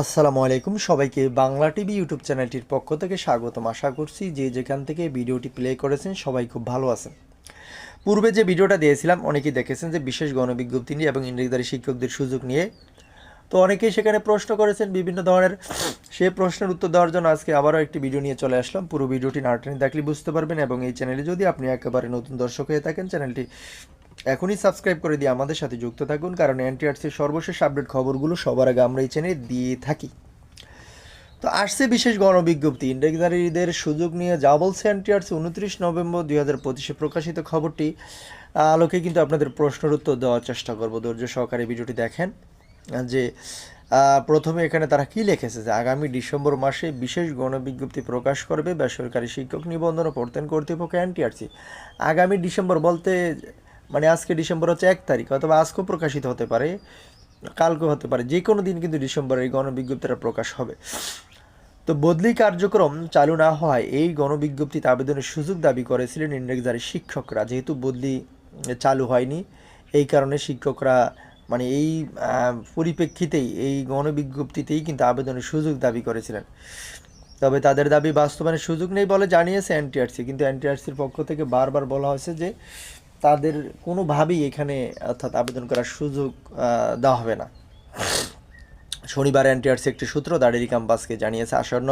আসসালামু আলাইকুম। সবাইকে বাংলা টিভি ইউটিউব চ্যানেলটির পক্ষ থেকে স্বাগতম। আশা করছি যে যেখান থেকে ভিডিওটি প্লে করেছেন সবাই খুব ভালো আছেন। পূর্বে যে ভিডিওটা দিয়েছিলাম, অনেকেই দেখেছেন যে বিশেষ গণবিজ্ঞপ্তি নিয়ে এবং ইংরেজিদারি শিক্ষকদের সুযোগ নিয়ে। তো অনেকেই সেখানে প্রশ্ন করেছেন বিভিন্ন ধরনের। সেই প্রশ্নের উত্তর দেওয়ার জন্য আজকে আবারও একটি ভিডিও নিয়ে চলে আসলাম। পুরো ভিডিওটি নাটনি দেখলে বুঝতে পারবেন এবং এই চ্যানেলে যদি আপনি একেবারে নতুন দর্শক হয়ে থাকেন, চ্যানেলটি এখনই সাবস্ক্রাইব করে দিয়ে আমাদের সাথে যুক্ত থাকুন, কারণ এনটিআরসির সর্বশেষ আপডেট খবরগুলো সবার আগে আমরা এই চ্যানেলে দিয়ে থাকি। তো আসছে বিশেষ গণবিজ্ঞপ্তি। ইন্ডেক্সারিদের সুযোগ নিয়ে যা বলছে এনটিআরসি, উনত্রিশ নভেম্বর দুই হাজার পঁচিশে প্রকাশিত খবরটি, আলোকে কিন্তু আপনাদের প্রশ্নের উত্তর দেওয়ার চেষ্টা করব। ধৈর্য সহকারে ভিডিওটি দেখেন, যে প্রথমে এখানে তারা কি লিখেছে যে, আগামী ডিসেম্বর মাসে বিশেষ গণবিজ্ঞপ্তি প্রকাশ করবে বেসরকারি শিক্ষক নিবন্ধন ও প্রত্যয়ন কর্তৃপক্ষ এনটিআরসি। আগামী ডিসেম্বর বলতে মানে আজকে ডিসেম্বর হচ্ছে এক তারিখ, অথবা আজকেও প্রকাশিত হতে পারে, কালকেও হতে পারে, যে কোনো দিন কিন্তু ডিসেম্বরে এই গণবিজ্ঞপ্তিটা প্রকাশ হবে। তো বদলি কার্যক্রম চালু না হওয়ায় এই গণবিজ্ঞপ্তিতে আবেদনের সুযোগ দাবি করেছিলেন ইন্ডেক্সারি শিক্ষকরা, যেহেতু বদলি চালু হয়নি, এই কারণে শিক্ষকরা মানে এই পরিপ্রেক্ষিতেই এই গণবিজ্ঞপ্তিতেই কিন্তু আবেদনের সুযোগ দাবি করেছিলেন। তবে তাদের দাবি বাস্তবায়নের সুযোগ নেই বলে জানিয়েছে এনটিআরসি, কিন্তু এনটিআরসির পক্ষ থেকে বারবার বলা হয়েছে যে তাদের কোনোভাবেই এখানে, অর্থাৎ আবেদন করার সুযোগ দেওয়া হবে না। শনিবার এনটিআরসি একটি সূত্র দাঁড়িয়ে ক্যাম্পাসকে জানিয়েছে, আসন্ন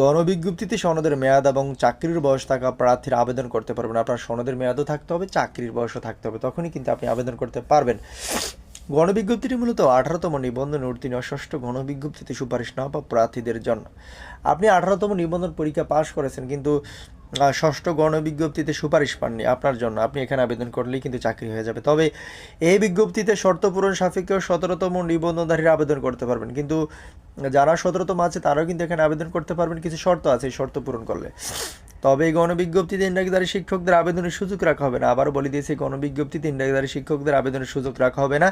গণবিজ্ঞপ্তিতে সনদের মেয়াদ এবং চাকরির বয়স থাকা প্রার্থীরা আবেদন করতে পারবেন আপনার সনদের মেয়াদও থাকতে হবে, চাকরির বয়সও থাকতে হবে, তখনই কিন্তু আপনি আবেদন করতে পারবেন। গণবিজ্ঞপ্তিটি মূলত আঠারোতম নিবন্ধন উত্তীর্ণ, ষষ্ঠ গণবিজ্ঞপ্তিতে সুপারিশ না পাওয়া প্রার্থীদের জন্য। আপনি আঠারোতম নিবন্ধন পরীক্ষা পাশ করেছেন, কিন্তু ষষ্ঠ গণবিজ্ঞপ্তিতে সুপারিশ পাননি আপনার জন্য। আপনি এখানে আবেদন করলেই কিন্তু চাকরি হয়ে যাবে। তবে এই বিজ্ঞপ্তিতে শর্ত পূরণ সাপেক্ষে সতেরোতম নিবন্ধনধারীরা আবেদন করতে পারবেন। কিন্তু যারা সতেরোতম আছে, তারাও কিন্তু এখানে আবেদন করতে পারবেন। কিছু শর্ত আছে এই শর্ত পূরণ করলে। তবে এই গণবিজ্ঞপ্তিতে ইন্ডাকদারি শিক্ষকদের আবেদনের সুযোগ রাখা হবে না। আবারও বলে দিয়েছি, গণবিজ্ঞপ্তিতে ইন্ডাকদারি শিক্ষকদের আবেদনের সুযোগ রাখা হবে না।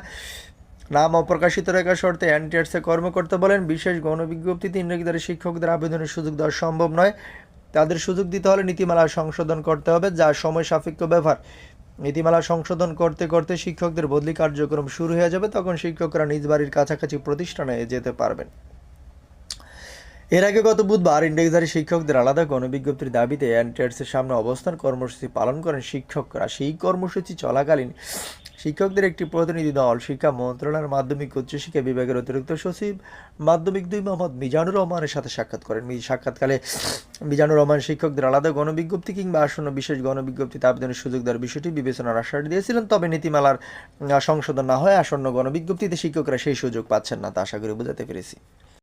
নাম অপ্রকাশিত রাখার শর্তে এনটিআরসি কর্মকর্তা বলেন, বিশেষ গণবিজ্ঞপ্তিতে ইন্ডাকদারি শিক্ষকদের আবেদনের সুযোগ দেওয়া সম্ভব নয়। তাদের সুযোগ দিতে হলে নীতিমালা সংশোধন করতে হবে, যা সময় সাপেক্ষ ব্যাপার নীতিমালা সংশোধন করতে করতে শিক্ষকদের বদলি কার্যক্রম শুরু হয়ে যাবে, তখন শিক্ষকরা নিজ বাড়ির কাছাকাছি প্রতিষ্ঠানে যেতে পারবেন। এর আগে গত বুধবার ইন্ডেক্সারি শিক্ষকদের আলাদা গণবিজ্ঞপ্তির দাবিতে এনটিআরসির সামনে অবস্থান কর্মসূচি পালন করেন শিক্ষকরা। সেই কর্মসূচি চলাকালীন শিক্ষকদের একটি প্রতিনিধি দল, শিক্ষা মন্ত্রণালয়ের মাধ্যমিক উচ্চশিক্ষা বিভাগের অতিরিক্ত সচিব মাধ্যমিক দুই মোহাম্মদ মিজানুর রহমানের সাথে সাক্ষাৎ করেন। সাক্ষাৎকালে মিজানুর রহমান শিক্ষকদের আলাদা গণবিজ্ঞপ্তি কিংবা আসন্ন বিশেষ গণবিজ্ঞপ্তিতে আবেদনের সুযোগ দেওয়ার বিষয়টি বিবেচনার আশ্বাস দিয়েছিলেন, তবে নীতিমালার সংশোধন না হয় আসন্ন গণবিজ্ঞপ্তিতে শিক্ষকরা সেই সুযোগ পাচ্ছেন না তা আশা করি বোঝাতে পেরেছি।